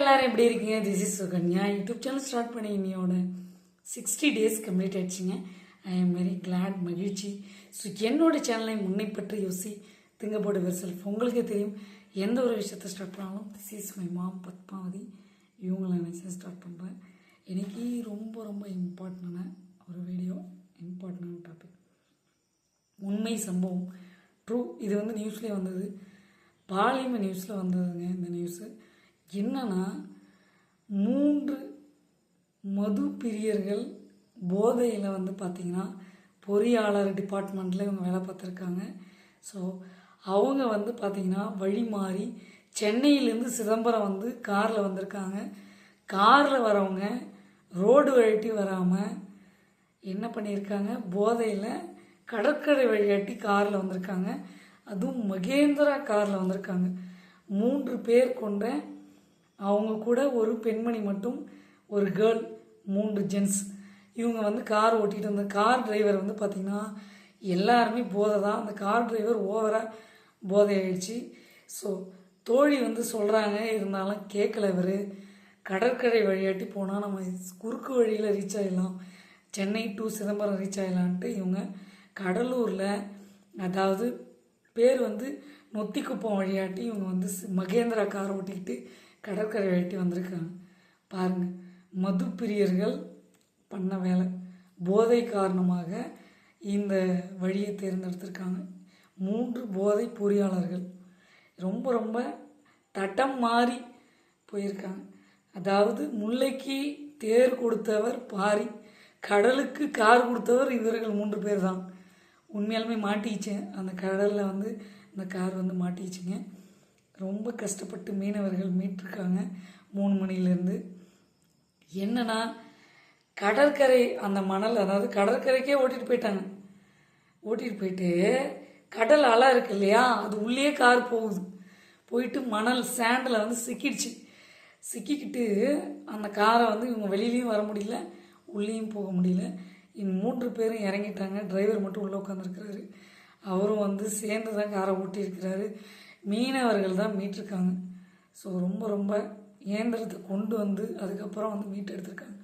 எல்லாரும் எப்படி இருக்கீங்க? This is Sukanya. YouTube channel start பண்ணி இன்னையோட சிக்ஸ்டி டேஸ் கம்ப்ளீட் ஆயிடுச்சுங்க. ஐ எம் வெரி கிளாட் மகிழ்ச்சி. ஸோ என்னோட சேனலை முன்னை பற்றி யோசி திங்க போட்டு உங்களுக்கே தெரியும் எந்த ஒரு விஷயத்தை ஸ்டார்ட் பண்ணாலும் this is my mom Padmavathi. இவங்களை நினச்சி ஸ்டார்ட் பண்ணுறேன் எனக்கு ரொம்ப ரொம்ப இம்பார்ட்டண்டான ஒரு வீடியோ இம்பார்ட்டண்டான டாபிக் உண்மை சம்பவம். ட்ரூ இது வந்து நியூஸ்லேயே வந்தது. பாலிம நியூஸில் வந்ததுங்க இந்த நியூஸு என்னன்னா மூன்று மது பிரியர்கள் போதையில் வந்து பார்த்திங்கன்னா பொறியாளர் டிபார்ட்மெண்ட்டில் இவங்க வேலை பார்த்துருக்காங்க. ஸோ அவங்க வந்து பார்த்திங்கன்னா வழி மாறி சென்னையிலேருந்து சிதம்பரம் வந்து காரில் வந்திருக்காங்க. காரில் வரவங்க ரோடு வழிட்டி வராமல் என்ன பண்ணியிருக்காங்க? போதையில் கடற்கரை வழியாட்டி காரில் வந்திருக்காங்க. அதுவும் மகேந்திரா காரில் வந்திருக்காங்க. மூன்று பேர் கொண்ட அவங்க கூட ஒரு பெண்மணி மட்டும் ஒரு கேர்ள் மூன்று ஜென்ஸ் இவங்க வந்து கார் ஓட்டிகிட்டு வந்த கார் டிரைவர் வந்து பார்த்திங்கன்னா எல்லாருமே போதை தான். அந்த கார் டிரைவர் ஓவராக போதை ஆயிடுச்சு ஸோ தோழி வந்து சொல்கிறாங்க இருந்தாலும் கேட்கல இவர். கடற்கரை வழியாட்டி போனால் நம்ம குறுக்கு வழியில் ரீச் ஆகிடலாம் சென்னை டு சிதம்பரம் ரீச் ஆகிடலான்ட்டு இவங்க கடலூரில் அதாவது பேர் வந்து நொத்திக்குப்பம் வழியாட்டி இவங்க வந்து மகேந்திரா கார் ஓட்டிக்கிட்டு கடற்கரை வெட்டி வந்திருக்காங்க. பாருங்கள் மது பிரியர்கள் பண்ண வேலை. போதை காரணமாக இந்த வழியை தேர்ந்தெடுத்திருக்காங்க. மூன்று போதை பொறியாளர்கள். ரொம்ப ரொம்ப தட்டம் மாறி போயிருக்காங்க. அதாவது முல்லைக்கு தேர் கொடுத்தவர் பாரி கடலுக்கு கார் கொடுத்தவர் இவர்கள் மூன்று பேர் தான். உண்மையாலுமே மாட்டிக்கிச்சேன் அந்த கடலில் வந்து இந்த கார் வந்து மாட்டிக்கிச்சுங்க. ரொம்ப கஷ்டப்பட்டு மீனவர்கள் மீட்டிருக்காங்க. மூணு மணிலேருந்து என்னன்னா கடற்கரை அந்த மணல் அதாவது கடற்கரைக்கே ஓட்டிகிட்டு போயிட்டாங்க. ஓட்டிகிட்டு போயிட்டு கடல் அலை இருக்கு இல்லையா? அது உள்ளே கார் போகுது. போயிட்டு மணல் சாண்டில் வந்து சிக்கிடுச்சு. சிக்கிக்கிட்டு அந்த காரை வந்து இவங்க வெளியிலையும் வர முடியல உள்ளேயும் போக முடியல. இன் மூன்று பேரும் இறங்கிட்டாங்க. டிரைவர் மட்டும் உள்ளே உட்காந்துருக்கிறாரு அவரும் வந்து சேர்ந்து தான் காரை ஓட்டியிருக்கிறாரு. மீனவர்கள் தான் மீட்டிருக்காங்க. ஸோ ரொம்ப ரொம்ப இயந்திரத்தை கொண்டு வந்து அதுக்கப்புறம் வந்து மீட் எடுத்திருக்காங்க.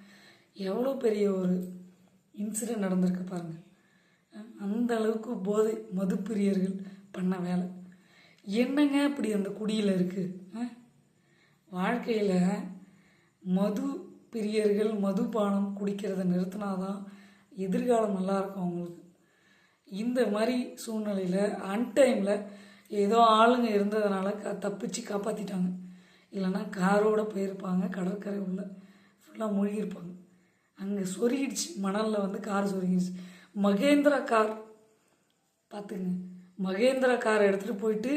எவ்வளோ பெரிய ஒரு இன்சிடென்ட் நடந்திருக்கு பாருங்கள் அந்த அளவுக்கு போதை மதுப்பிரியர்கள் பண்ண வேலை. என்னங்க அப்படி அந்த குடியில் இருக்குது வாழ்க்கையில் மது பிரியர்கள் மதுபானம் குடிக்கிறத நிறுத்தினாதான் எதிர்காலம் நல்லா இருக்கும் அவங்களுக்கு. இந்த மாதிரி சூழ்நிலையில் அன்டைமில் ஏதோ ஆளுங்க இருந்ததுனால க தப்பிச்சு காப்பாற்றிட்டாங்க இல்லைன்னா காரோட போயிருப்பாங்க கடற்கரை உள்ள ஃபுல்லாக மூழ்கியிருப்பாங்க. அங்கே சொருகிடுச்சு மணலில் வந்து கார் சொருகிடுச்சு. மகேந்திரா கார் பார்த்துங்க மகேந்திரா கார் எடுத்துகிட்டு போயிட்டு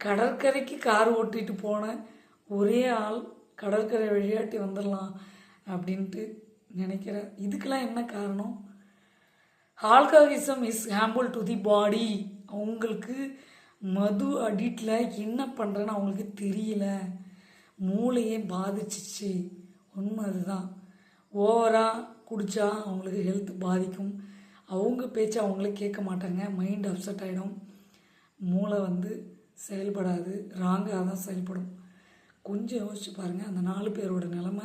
கடற்கரைக்கு கார் ஓட்டிட்டு போன ஒரே ஆள் கடற்கரை வழியாட்டி வந்துடலாம் அப்படின்ட்டு நினைக்கிற இதுக்கெல்லாம் என்ன காரணம்? Alcoholism is harmful to the body அவங்களுக்கு மது அடிட்டில் என்ன பண்ணுறேன்னு அவங்களுக்கு தெரியல. மூளையே பாதிச்சிச்சு. உண்மை அதுதான். ஓவராக குடித்தா அவங்களுக்கு ஹெல்த் பாதிக்கும். அவங்க பேச்சை அவங்களே கேட்க மாட்டாங்க. மைண்ட் அப்செட் ஆகிடும் மூளை வந்து செயல்படாது. ராங்காக தான் செயல்படும். கொஞ்சம் யோசிச்சு பாருங்கள் அந்த நாலு பேரோட நிலமை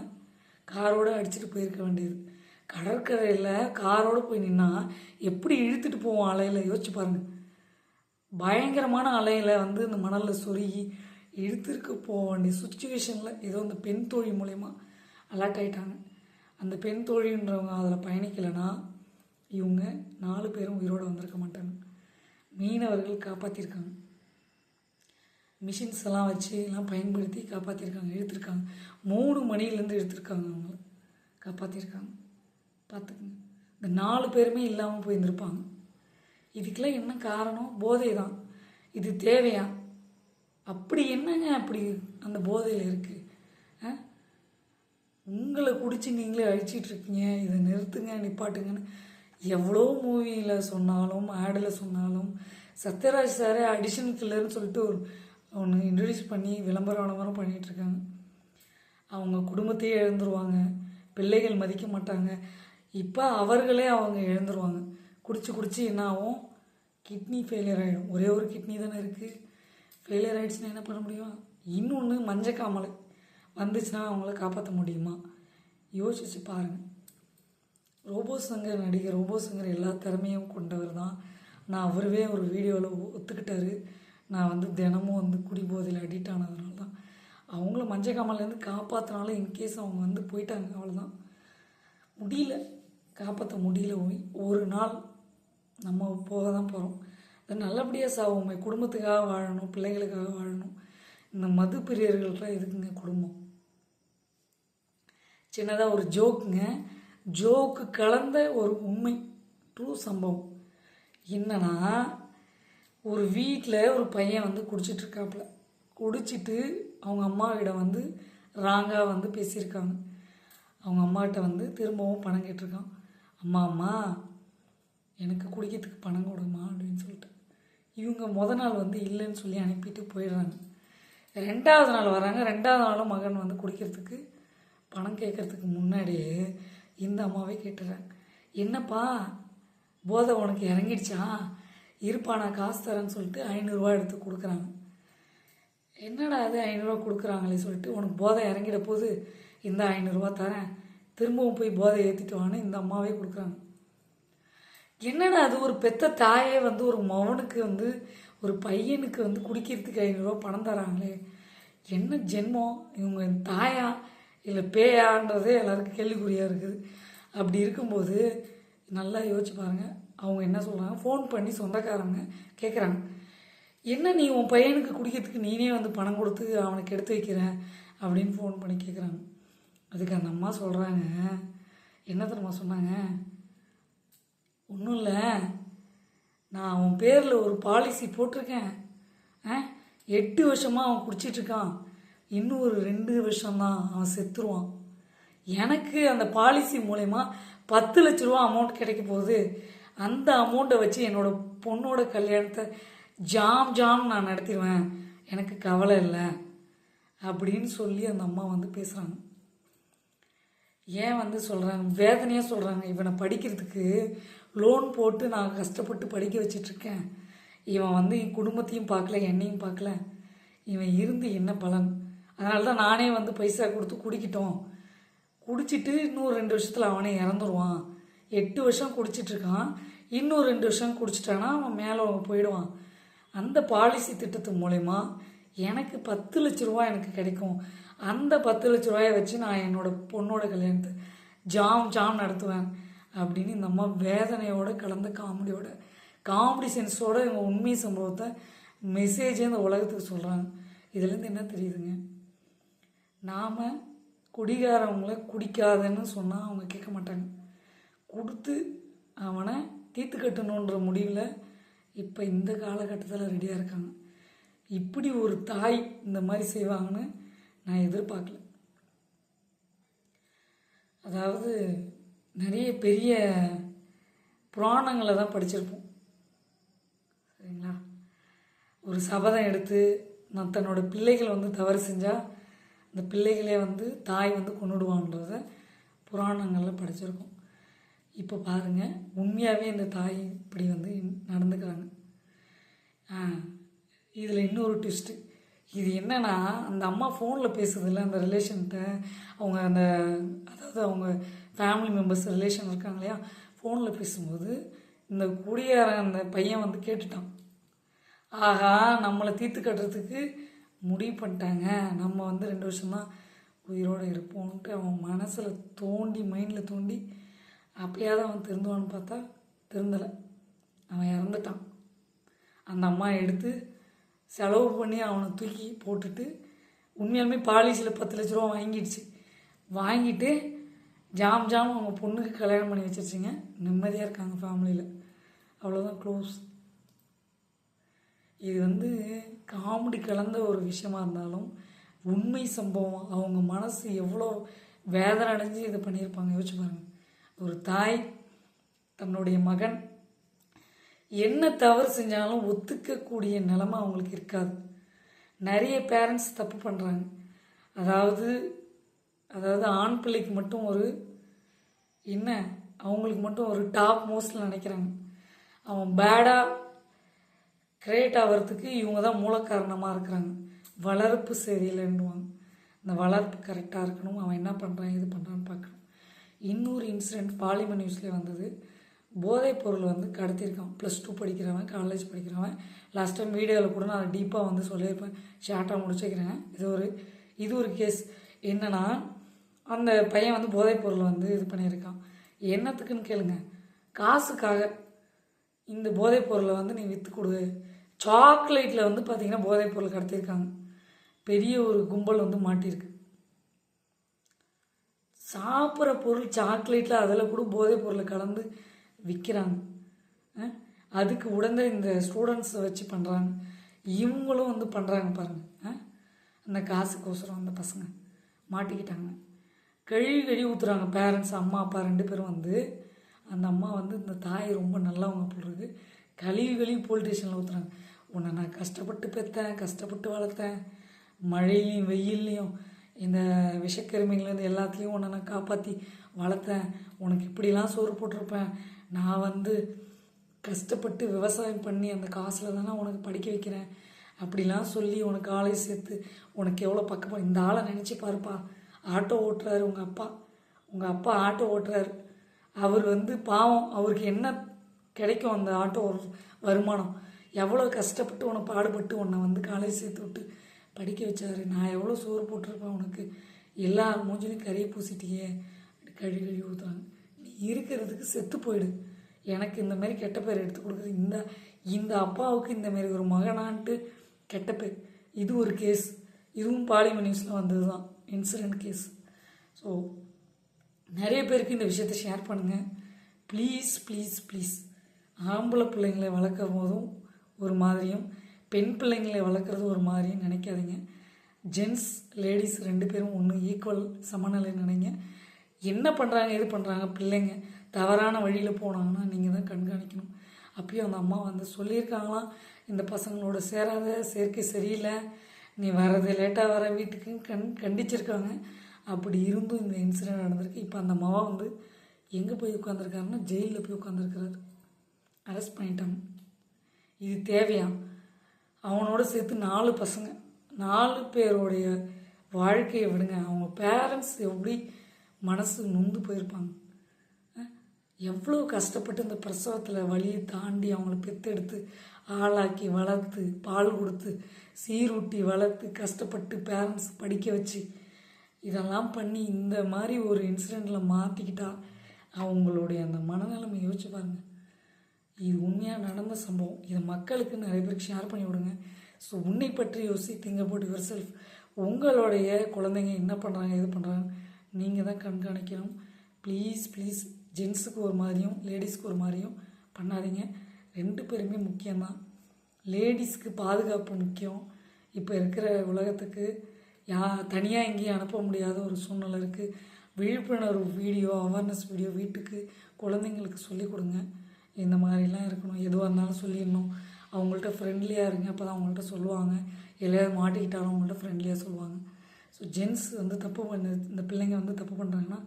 காரோடு அடிச்சுட்டு போயிருக்க வேண்டியது. கடற்கரையில் காரோடு போய் நின்னா எப்படி இழுத்துட்டு போவோம் அலையில் யோசிச்சு பாருங்கள் பயங்கரமான அலையில் வந்து இந்த மணலில் சொருகி இழுத்துருக்கு போக வேண்டிய சுச்சுவேஷனில் ஏதோ இந்த பெண் தோழி மூலயமா அலர்ட் ஆயிட்டாங்க. அந்த பெண் தோழின்றவங்க அதில் பயணிக்கலைன்னா இவங்க நாலு பேரும் உயிரோடு வந்திருக்க மாட்டாங்க. மீனவர்கள் காப்பாற்றிருக்காங்க மிஷின்ஸ் எல்லாம் வச்சு எல்லாம் பயன்படுத்தி காப்பாற்றிருக்காங்க இழுத்துருக்காங்க. மூணு மணிலேருந்து இழுத்துருக்காங்க அவங்கள. காப்பாற்றிருக்காங்க பார்த்துக்குங்க. இந்த நாலு பேருமே இல்லாமல் போயிருந்திருப்பாங்க. இதுக்கெல்லாம் என்ன காரணம்? போதை தான் இது தேவையா? அப்படி என்னங்க அப்படி அந்த போதையில் இருக்குது ஆ? உங்களை குடிச்சு நீங்களே அழிச்சிட்டு இருக்கீங்க. இதை நிறுத்துங்க நிப்பாட்டுங்கன்னு. எவ்வளோ மூவியில் சொன்னாலும் ஆடில் சொன்னாலும் சத்யராஜ் சாரே அடிஷன் கில்லர்னு சொல்லிட்டு ஒரு ஒன்று இன்ட்ரடியூஸ் பண்ணி விளம்பரம் விளம்பரம் பண்ணிகிட்ருக்காங்க அவங்க குடும்பத்தையே இழந்துருவாங்க. பிள்ளைகள் மதிக்க மாட்டாங்க. இப்போ அவர்களே அவங்க இழந்துருவாங்க. குடிச்சு குடிச்சு என்ன ஆகும் கிட்னி ஃபெயிலியர் ஆகிடும் ஒரே ஒரு கிட்னி தானே இருக்குது ஃபெயிலியர் ஆகிடுச்சுன்னா என்ன பண்ண முடியும்? இன்னொன்று மஞ்சக்காமலை வந்துச்சுன்னா அவங்கள காப்பாற்ற முடியுமா? யோசிச்சு பாருங்கள் ரோபோ சங்கர் நடிகர் ரோபோ சங்கர் எல்லா திறமையும் கொண்டவர் தான். நான் அவருவே ஒரு வீடியோவில் ஒத்துக்கிட்டாரு. நான் வந்து தினமும் வந்து குடிபோதையில் அடிக்ட் ஆனதுனால தான். அவங்கள மஞ்சக்காமலேருந்து காப்பாற்றினாலும் இன்கேஸ் அவங்க வந்து போயிட்டாங்க அவ்வளோதான் முடியல. காப்பாற்ற முடியல ஒரு நாள் நம்ம போக தான் போகிறோம் அது நல்லபடியாக சாவோமே குடும்பத்துக்காக வாழணும் பிள்ளைகளுக்காக வாழணும். இந்த மது பிரியர்கள்லாம் எதுக்குங்க குடும்பம்? சின்னதாக ஒரு ஜோக்குங்க. ஜோக்கு கலந்த ஒரு உண்மை. ட்ரூ சம்பவம். என்னன்னா ஒரு வீட்டில் ஒரு பையன் வந்து குடிச்சிட்டு இருக்காப்புல குடிச்சிட்டு அவங்க அம்மாவிடம் வந்து ராங்காக வந்து பேசியிருக்காங்க. அவங்க அம்மாகிட்ட வந்து திரும்பவும் பணம் கேட்டிருக்கான். அம்மா அம்மா எனக்கு குடிக்கிறதுக்கு பணம் கொடுமா அப்படின்னு சொல்லிட்டு. இவங்க முத நாள் வந்து இல்லைன்னு சொல்லி அனுப்பிட்டு போயிடுறாங்க. ரெண்டாவது நாள் வராங்க. ரெண்டாவது நாளும் மகன் வந்து குடிக்கிறதுக்கு பணம் கேட்கறதுக்கு முன்னாடியே இந்த அம்மாவே கேட்டுறாங்க. என்னப்பா போதை உனக்கு இறங்கிடுச்சா? இருப்பா நான் காசு தரேன்னு சொல்லிட்டு ஐநூறுரூவா எடுத்து கொடுக்குறாங்க. என்னடா அது ஐநூறுரூவா கொடுக்குறாங்களே சொல்லிட்டு உனக்கு போதை இறங்கிட போது இந்த ஐநூறுரூவா தரேன். திரும்பவும் போய் போதை ஏற்றிட்டு வான்னு இந்த அம்மாவே கொடுக்குறாங்க. என்னடா அது ஒரு பெத்த தாயே வந்து ஒரு மகனுக்கு வந்து ஒரு பையனுக்கு வந்து குடிக்கிறதுக்கு ஐநூறுரூவா பணம் தராங்களே? என்ன ஜென்மம்? இவங்க தாயா? இல்லை பேயான்றதே எல்லாருக்கும் கேள்விக்குறியாக இருக்குது. அப்படி இருக்கும்போது நல்லா யோசிச்சு பாருங்கள் அவங்க என்ன சொல்கிறாங்க ஃபோன் பண்ணி சொந்தக்காரங்க கேட்குறாங்க என்ன நீ உன் பையனுக்கு குடிக்கிறதுக்கு நீனே வந்து பணம் கொடுத்து அவனுக்கு எடுத்து வைக்கிற? அப்படின்னு ஃபோன் பண்ணி கேட்குறாங்க அதுக்கு அந்த அம்மா சொல்கிறாங்க என்ன தெரியுமா சொன்னாங்க? ஒன்றும் இல்லை நான் அவன் பேரில் ஒரு பாலிசி போட்டிருக்கேன். ஆ? எட்டு வருஷமாக அவன் குடிச்சிட்ருக்கான் இன்னும் ஒரு ரெண்டு வருஷம்தான் அவன் செத்துருவான். எனக்கு அந்த பாலிசி மூலயமா பத்து லட்ச ரூபா அமௌண்ட் கிடைக்க போகுது. அந்த அமௌண்ட்டை வச்சு என்னோட பொண்ணோட கல்யாணத்தை ஜாம் ஜாம் நான் நடத்திடுவேன். எனக்கு கவலை இல்லை. அப்படின்னு சொல்லி அந்த அம்மா வந்து பேசுகிறாங்க ஏன் வந்து சொல்கிறாங்க வேதனையாக சொல்கிறாங்க இவனை படிக்கிறதுக்கு லோன் போட்டு நான் கஷ்டப்பட்டு படிக்க வச்சிட்ருக்கேன் இவன் வந்து என் குடும்பத்தையும் பார்க்கல என்னையும் பார்க்கல. இவன் இருந்து என்ன பலன்? அதனால தான் நானே வந்து பைசா கொடுத்து குடிக்கிட்டோம். குடிச்சிட்டு இன்னும் ரெண்டு வருஷத்தில் அவனே இறந்துருவான். எட்டு வருஷம் குடிச்சிட்டு இருக்கான் இன்னும் ரெண்டு வருஷம் குடிச்சிட்டானா அவன் மேலே அவன் போயிடுவான். அந்த பாலிசி திட்டத்து மூலயமா எனக்கு பத்து லட்ச ரூபா எனக்கு கிடைக்கும். அந்த பத்து லட்ச ரூபாயை வச்சு நான் என்னோட பொண்ணோட கல்யாணத்தை ஜாம் ஜாம் நடத்துவேன். அப்படின்னு இந்த அம்மா வேதனையோட கலந்த காமெடியோட காமெடி சென்ஸோட இவங்க உண்மை சம்பவத்தை மெசேஜே இந்த உலகத்துக்கு சொல்கிறாங்க இதுலேருந்து என்ன தெரியுதுங்க? நாம் குடிகாரவங்கள குடிக்காதன்னு சொன்னால் அவங்க கேட்க மாட்டாங்க. கொடுத்து அவனை தீர்த்து கட்டணுன்ற முடிவில் இப்போ இந்த காலகட்டத்தில் ரெடியாக இருக்காங்க. இப்படி ஒரு தாய் இந்த மாதிரி செய்வாங்கன்னு நான் எதிர்பார்க்கல. அதாவது நிறைய பெரிய புராணங்களை தான் படிச்சிருப்போம். சரிங்களா? ஒரு சபதம் எடுத்து நான் தன்னோட பிள்ளைகள் வந்து தவறு செஞ்சால் அந்த பிள்ளைகளே வந்து தாய் வந்து கொண்டுடுவான்றத புராணங்களில் படிச்சிருக்கோம். இப்போ பாருங்கள் உண்மையாகவே இந்த தாய் இப்படி வந்து நடந்துக்கிறாங்க. இதில் இன்னொரு ட்விஸ்ட்டு இது என்னென்னா அந்த அம்மா ஃபோனில் பேசுதில்ல அந்த ரிலேஷன்கிட்ட அவங்க அந்த அதாவது அவங்க ஃபேமிலி மெம்பர்ஸ் ரிலேஷன் இருக்காங்க இல்லையா? ஃபோனில் பேசும்போது இந்த குடியார அந்த பையன் வந்து கேட்டுட்டான். ஆஹா நம்மளை தீர்த்து கட்டுறதுக்கு முடிவு பண்ணிட்டாங்க. நம்ம வந்து ரெண்டு வருஷம்தான் உயிரோடு இருப்போன்ட்டு அவன் மனசில் தோண்டி மைண்டில் தோண்டி அப்படியாவது அவன் திருந்துவான்னு பார்த்தா திருந்தலை. அவன் இறந்துட்டான். அந்த அம்மா எடுத்து செலவு பண்ணி அவனை தூக்கி போட்டுட்டு உண்மையாலுமே பாலிசியில் பத்து லட்ச ரூபா வாங்கிடுச்சு. வாங்கிட்டு ஜாம் ஜாம் அவங்க பொண்ணுக்கு கல்யாணம் பண்ணி வச்சிருச்சிங்க. நிம்மதியாக இருக்காங்க ஃபேமிலியில் அவ்வளோதான் க்ளோஸ் இது வந்து காமெடி கலந்த ஒரு விஷயமா இருந்தாலும் உண்மை சம்பவம் அவங்க மனசு எவ்வளோ வேதனை அடைஞ்சு இதை பண்ணியிருப்பாங்க. யோசிச்சு பாருங்க. ஒரு தாய் தன்னுடைய மகன் என்ன தவறு செஞ்சாலும் ஒத்துக்கக்கூடிய நிலமை அவங்களுக்கு இருக்காது. நிறைய பேரண்ட்ஸ் தப்பு பண்ணுறாங்க அதாவது அதாவது ஆண் பிள்ளைக்கு மட்டும் ஒரு என்ன அவங்களுக்கு மட்டும் ஒரு டாப் மோஸ்டில் நினைக்கிறாங்க. அவன் பேடாக கிரியேட் ஆகிறதுக்கு இவங்க தான் மூல காரணமாக இருக்கிறாங்க. வளர்ப்பு சரியில்லைன்னுவாங்க. இந்த வளர்ப்பு கரெக்டாக இருக்கணும். அவன் என்ன பண்ணுறான் இது பண்ணுறான்னு பார்க்கணும். இன்னொரு இன்சிடெண்ட் பாலிமர் நியூஸ்லேயே வந்தது. போதைப் பொருள் வந்து கடத்தியிருக்கான். ப்ளஸ் டூ படிக்கிறவன் காலேஜ் படிக்கிறவன். லாஸ்ட் டைம் வீடியோவில் கூட நான் டீப்பாக வந்து சொல்லியிருப்பேன். ஷார்ட்டாக முடிச்சுக்கிறேன். இது ஒரு இது ஒரு கேஸ் என்னென்னா அந்த பையன் வந்து போதைப் பொருள் வந்து இது பண்ணியிருக்கான். என்னத்துக்குன்னு கேளுங்க. காசுக்காக இந்த போதைப் பொருளை வந்து நீ விற்று கொடு. சாக்லேட்டில் வந்து பார்த்திங்கன்னா போதைப் பொருள் கடத்தியிருக்காங்க. பெரிய ஒரு கும்பல் வந்து மாட்டியிருக்கு. சாப்பிட்ற பொருள் சாக்லேட்டில் அதில் கூட போதைப் பொருளை கலந்து விற்கிறாங்க அதுக்கு உடனே இந்த ஸ்டூடெண்ட்ஸை வச்சு பண்ணுறாங்க இவங்களும் வந்து பண்ணுறாங்க பாருங்கள் அந்த காசுக்கோசரம் அந்த பசங்க மாட்டிக்கிட்டாங்க. கழுவி கழுவி ஊற்றுறாங்க பேரண்ட்ஸ் அம்மா அப்பா ரெண்டு பேரும் வந்து அந்த அம்மா வந்து இந்த தாய் ரொம்ப நல்லவங்க போடுறது கழுவி கழுவி போலீஸ் ஸ்டேஷனில் ஊற்றுறாங்க உன்னை நான் கஷ்டப்பட்டு பெற்றேன் கஷ்டப்பட்டு வளர்த்தேன். மழையிலையும் வெயில்லையும் இந்த விஷக்கிருமிங்கலேருந்து எல்லாத்துலேயும் உன்னை நான் காப்பாற்றி வளர்த்தேன். உனக்கு இப்படிலாம் சோறு போட்டிருப்பேன். நான் வந்து கஷ்டப்பட்டு விவசாயம் பண்ணி அந்த காசில் தானே உனக்கு படிக்க வைக்கிறேன். அப்படிலாம் சொல்லி உனக்கு ஆளை சேர்த்து உனக்கு எவ்வளோ பக்கமாக இந்த ஆளை நினச்சி பாருப்பா. ஆட்டோ ஓட்டுறாரு உங்கள் அப்பா. உங்கள் அப்பா ஆட்டோ ஓட்டுறாரு. அவர் வந்து பாவம் அவருக்கு என்ன கிடைக்கும் அந்த ஆட்டோ வருமானம்? எவ்வளோ கஷ்டப்பட்டு உன்னை பாடுபட்டு உன்னை வந்து காலேஜ் சேர்த்து விட்டு படிக்க வச்சாரு. நான் எவ்வளோ சோறு போட்டிருப்பேன் உனக்கு. எல்லா மூஞ்சிலையும் கறியை பூசிட்டியே. அப்படி கழுவி கழுவி ஊற்றுறாங்க நீ இருக்கிறதுக்கு செத்து போயிடு. எனக்கு இந்த மாதிரி கெட்ட பேர் எடுத்து கொடுக்குறது இந்த இந்த அப்பாவுக்கு இந்த மாதிரி ஒரு மகனான்ட்டு கெட்ட பேர். இது ஒரு கேஸ் இதுவும் பாலிமர் நியூஸில் வந்தது தான் இன்சிடென்ட் கேஸ் ஸோ நிறைய பேருக்கு இந்த விஷயத்தை ஷேர் பண்ணுங்கள் ப்ளீஸ் ப்ளீஸ் ப்ளீஸ் ஆம்பளை பிள்ளைங்களை வளர்க்கும் போதும் ஒரு மாதிரியும் பெண் பிள்ளைங்களை வளர்க்குறது ஒரு மாதிரியும் நினைக்காதீங்க. ஜென்ஸ் லேடிஸ் ரெண்டு பேரும் ஒன்று ஈக்குவல் சமநிலை நினைங்க. என்ன பண்ணுறாங்க எது பண்ணுறாங்க பிள்ளைங்க தவறான வழியில் போனாங்கன்னா நீங்கள் தான் கண்காணிக்கணும். அப்பயும் அந்த அம்மா வந்து சொல்லியிருக்காங்களாம் இந்த பசங்களோட சேராத சேர்க்கை சரியில்லை நீ வர்றது லேட்டாக வர வீட்டுக்கு கண் கண்டிச்சிருக்காங்க. அப்படி இருந்தும் இந்த இன்சிடென்ட் நடந்திருக்கு. இப்போ அந்த மவா வந்து எங்கே போய் உட்காந்துருக்காருன்னா ஜெயிலில் போய் உட்காந்துருக்கிறாரு அரெஸ்ட் பண்ணிட்டாங்க. இது தேவையா? அவனோட சேர்த்து நாலு பசங்க. நாலு பேருடைய வாழ்க்கையை விடுங்க. அவங்க பேரண்ட்ஸ் எப்படி மனசு நொந்து போயிருப்பாங்க. எவ்வளோ கஷ்டப்பட்டு இந்த பிரசவத்தில் வழியை தாண்டி அவங்கள பெத்தெடுத்து ஆளாக்கி வளர்த்து பால் கொடுத்து சீரூட்டி வளர்த்து கஷ்டப்பட்டு பேரண்ட்ஸ் படிக்க வச்சு இதெல்லாம் பண்ணி இந்த மாதிரி ஒரு இன்சிடெண்ட்டில் மாற்றிக்கிட்டா அவங்களுடைய அந்த மனநிலைமை யோசிச்சு பாருங்கள் இது உண்மையாக நடந்த சம்பவம். இதை மக்களுக்கு நிறைய பேருக்கு ஷேர் பண்ணி விடுங்க. ஸோ உன்னை பற்றி யோசி திங்க போட்டு யுவர் செல்ஃப் உங்களுடைய குழந்தைங்க என்ன பண்ணுறாங்க எது பண்ணுறாங்க நீங்கள் தான் கண்காணிக்கணும். ப்ளீஸ் ப்ளீஸ் ஜென்ஸுக்கு ஒரு மாதிரியும் லேடிஸ்க்கு ஒரு மாதிரியும் பண்ணாதீங்க. ரெண்டு பேருமே முக்கியம்தான். லேடிஸ்க்கு பாதுகாப்பு முக்கியம். இப்போ இருக்கிற உலகத்துக்கு யா தனியாக எங்கேயும் அனுப்ப முடியாத ஒரு சூழ்நிலை இருக்குது விழிப்புணர்வு வீடியோ அவேர்னஸ் வீடியோ வீட்டுக்கு குழந்தைங்களுக்கு சொல்லிக் கொடுங்க. இந்த மாதிரிலாம் இருக்கணும். எதுவாக இருந்தாலும் சொல்லிடணும். அவங்கள்ட்ட ஃப்ரெண்ட்லியாக இருங்க. அப்போ தான் அவங்கள்ட்ட சொல்லுவாங்க. எல்லையாவது மாட்டிக்கிட்டாலும் அவங்கள்ட்ட ஃப்ரெண்ட்லியாக சொல்லுவாங்க. ஸோ ஜென்ஸ் வந்து தப்பு பண்ண இந்த பிள்ளைங்க வந்து தப்பு பண்ணுறாங்கன்னா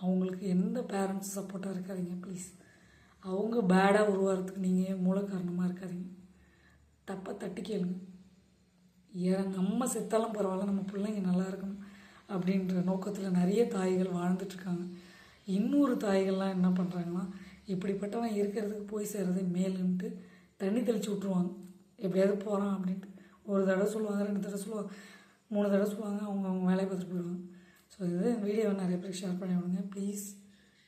அவங்களுக்கு எந்த பேரண்ட்ஸ் சப்போர்ட்டாக இருக்காதீங்க ப்ளீஸ் அவங்க பேடாக உருவாகிறதுக்கு நீங்கள் மூல காரணமாக இருக்காதீங்க? தப்பை தட்டி கேளுங்க. ஏன் நம்ம செத்தாலும் பரவாயில்ல நம்ம பிள்ளைங்க நல்லா இருக்கணும் அப்படின்ற நோக்கத்தில் நிறைய தாய்கள் வாழ்ந்துட்டுருக்காங்க இன்னொரு தாய்கள்லாம் என்ன பண்ணுறாங்கன்னா இப்படிப்பட்டவன் இருக்கிறதுக்கு போய் சேர்றது மேலுன்ட்டு தண்ணி தெளித்து விட்ருவாங்க எப்படியாவது போகிறான் அப்படின்ட்டு. ஒரு தடவை சொல்லுவாங்க ரெண்டு தடவை சொல்லுவாங்க மூணு தடவை சொல்லுவாங்க அவங்க அவங்க வேலையை பார்த்துட்டு போயிடுவாங்க. ஸோ இது வீடியோவை நிறைய பேருக்கு ஷேர் பண்ணி விடுங்க. ப்ளீஸ்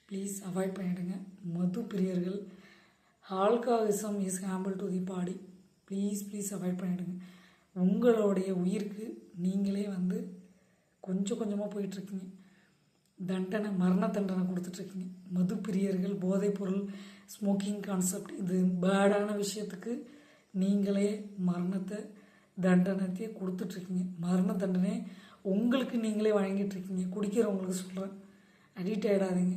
ப்ளீஸ் அவாய்ட் பண்ணிவிடுங்க மது பிரியர்கள் alcoholism is harmful to the body please please avoid பண்ணிவிடுங்க உங்களுடைய உயிருக்கு நீங்களே வந்து கொஞ்சம் கொஞ்சமாக போயிட்டுருக்கீங்க. தண்டனை மரண தண்டனை கொடுத்துட்ருக்கீங்க மது பிரியர்கள் போதைப் பொருள் ஸ்மோக்கிங் கான்செப்ட் இது பேடான விஷயத்துக்கு நீங்களே மரணத்தை தண்டனத்தையே கொடுத்துட்ருக்கீங்க மரண தண்டனை உங்களுக்கு நீங்களே வழங்கிட்டுருக்கீங்க குடிக்கிறவங்களுக்கு சொல்கிறேன் அடிக்ட் ஆகிடாதீங்க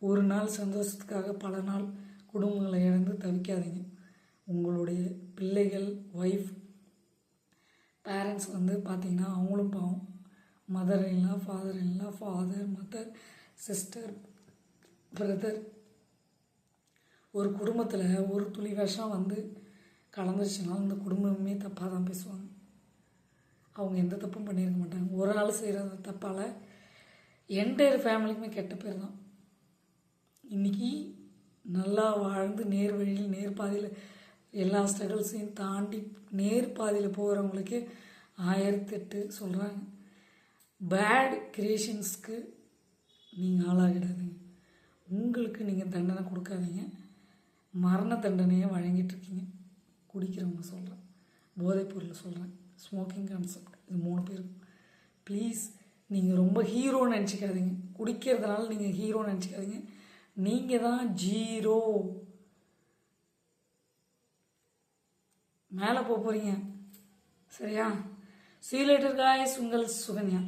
ஒரு நாள் சந்தோஷத்துக்காக பல நாள் குடும்பங்களை இழந்து தவிக்காதீங்க. உங்களுடைய பிள்ளைகள் ஒய்ஃப் பேரண்ட்ஸ் வந்து பார்த்தீங்கன்னா அவங்களும் பாவம். மதர் இல்லா ஃபாதர் இல்லா ஃபாதர் மதர் சிஸ்டர் பிரதர் ஒரு குடும்பத்தில் ஒரு துளி விஷம் வந்து கலந்துருச்சுனாலும் அந்த குடும்பமே தப்பாக தான் பேசுவாங்க. அவங்க எந்த தப்பும் பண்ணியிருக்க மாட்டாங்க. ஒரு ஆள் செய்கிற தப்பால் என்டையர் ஃபேமிலிக்குமே கெட்ட பேர் தான். இன்றைக்கி நல்லா வாழ்ந்து நேர் வழியில் நேர் பாதையில் எல்லா ஸ்ட்ரகிள்ஸையும் தாண்டி நேர் பாதையில் போகிறவங்களுக்கு ஆயிரத்தெட்டு சொல்கிறாங்க பேட் கிரியேஷன்ஸ்க்கு நீங்கள் ஆளாகிடாதீங்க. உங்களுக்கு நீங்கள் தண்டனை கொடுக்காதீங்க. மரண தண்டனையை வழங்கிட்டு இருக்கீங்க. குடிக்கிறவங்க சொல்கிறேன் போதைப் பொருள் சொல்கிறேன் ஸ்மோக்கிங் கான்செப்ட் இது மூணு பேருக்கும் ப்ளீஸ் நீங்கள் ரொம்ப ஹீரோன்னு நினச்சிக்காதீங்க. குடிக்கிறதுனால நீங்கள் ஹீரோன்னு நினச்சிக்காதீங்க. நீங்கள் தான் ஜீரோ மேலே போக போகிறீங்க சரியா? சீலேட்டர் காய்ஸ் உங்கள் சுகன்யா.